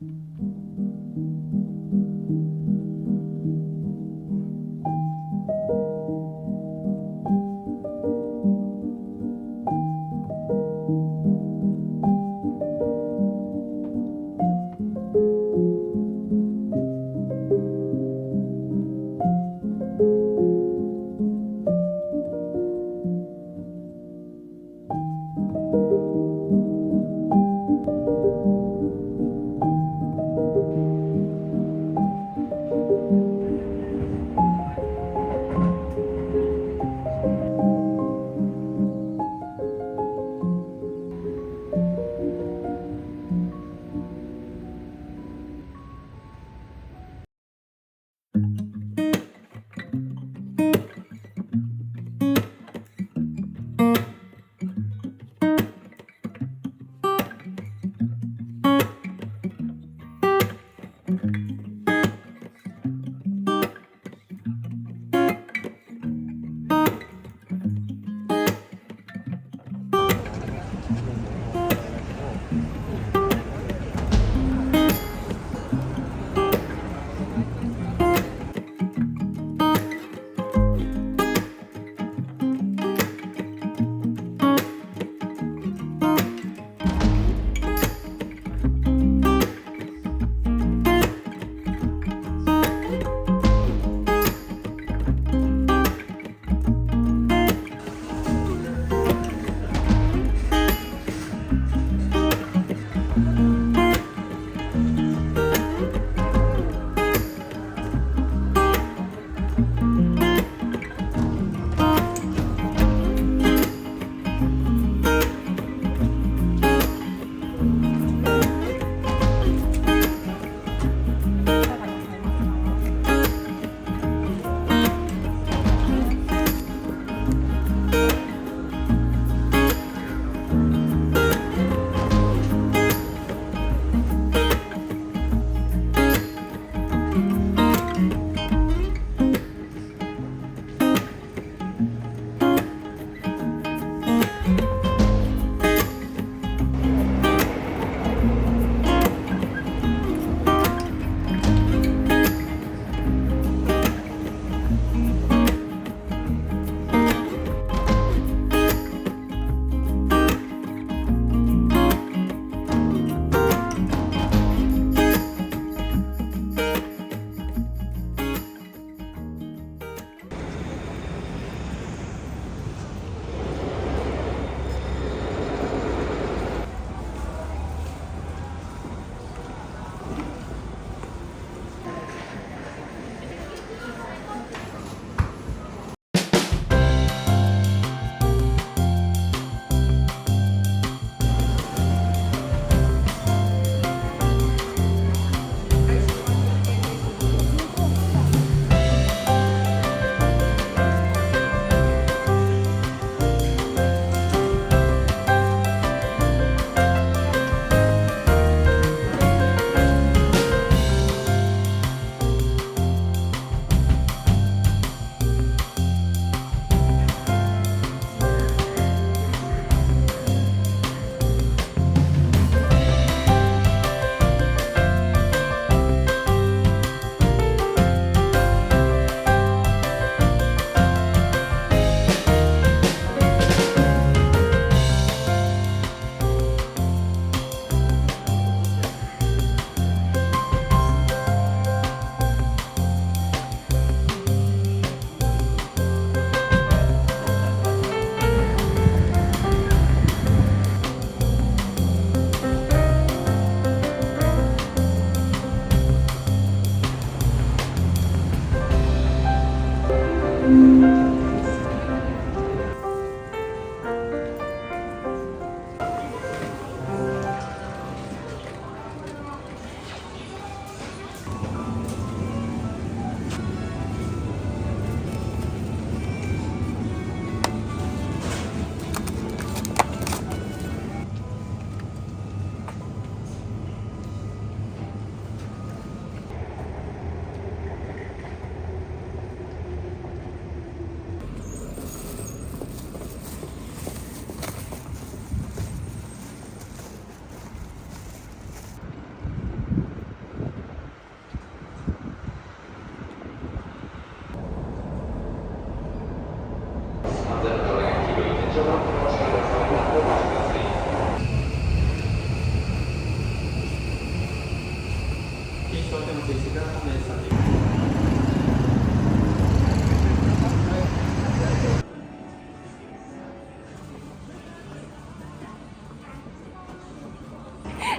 Thank you.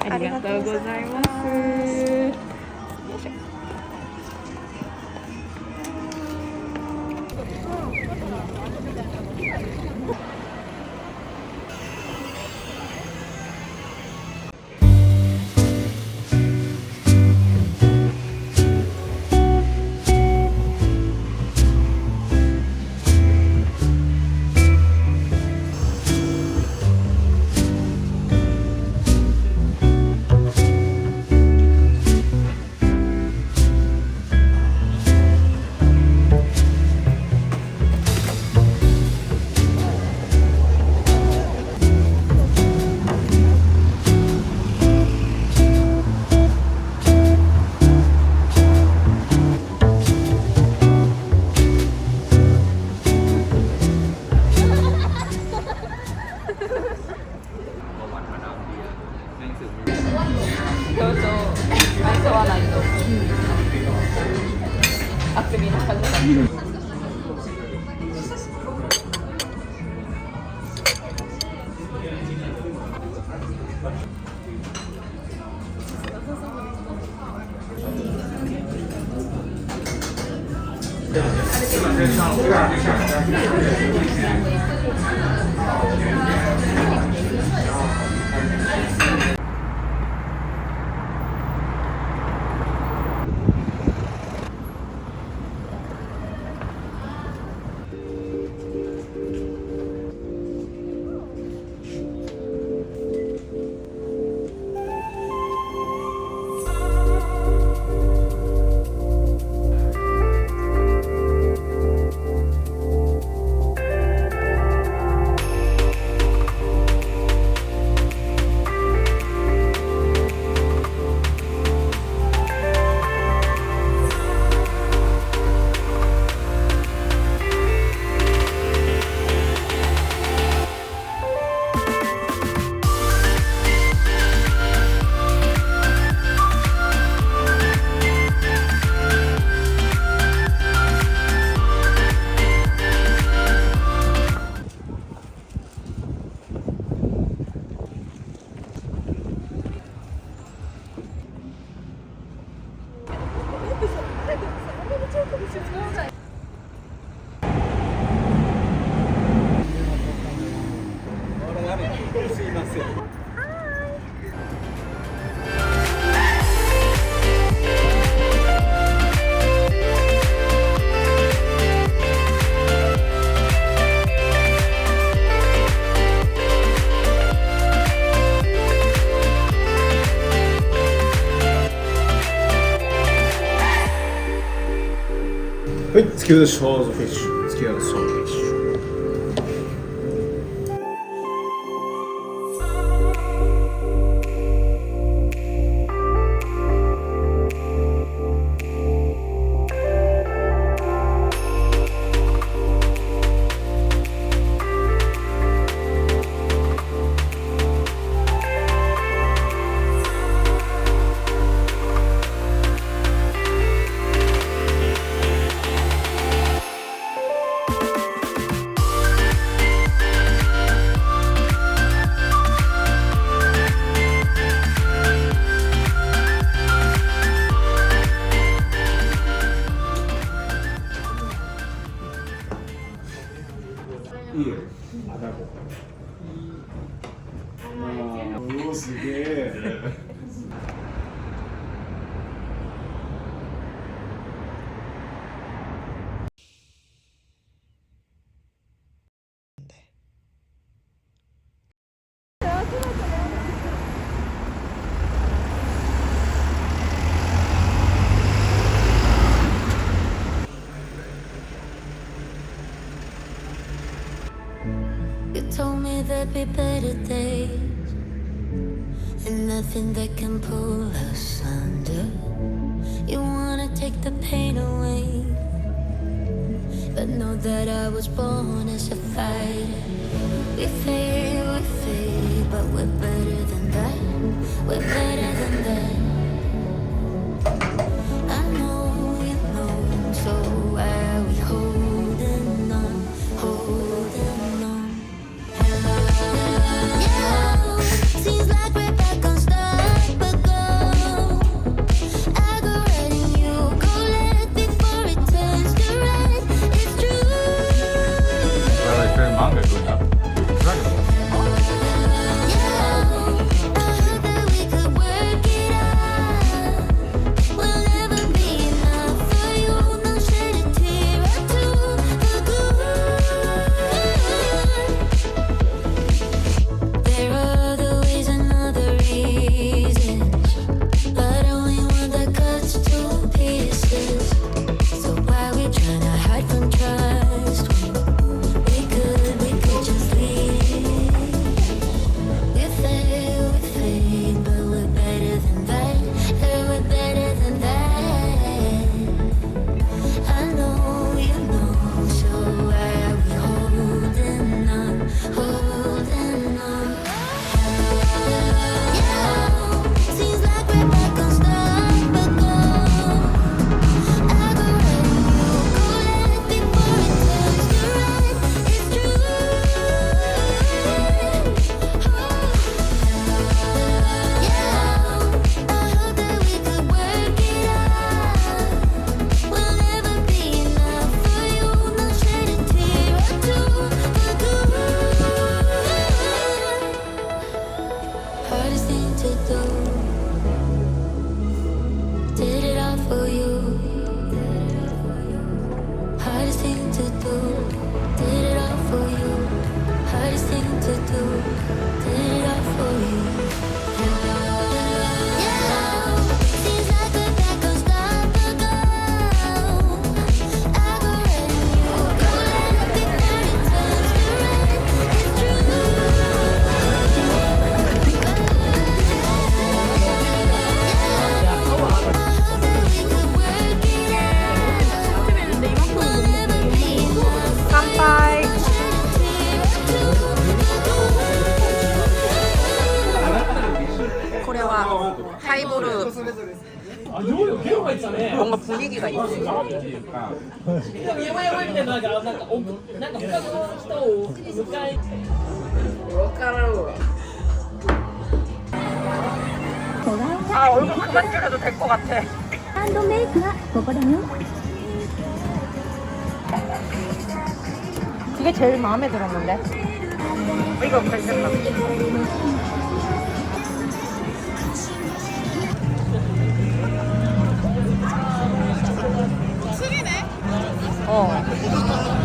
ありがとうございます。競争争わないと、うん、あくびの数が。que os shows, eu there be better days and nothing that can pull us under. You wanna take the pain away, but know that I was born as a fighter. We fade, we fade, but we're better than that. We're better than that. 뭔가 분위기가 있어. あ얼굴 어, 어, 아, 그만 줄여도 될 것 같아. ハンドメイクはここだよ게 제일 마음에 들었는데. 이거 괜찮다. Ó.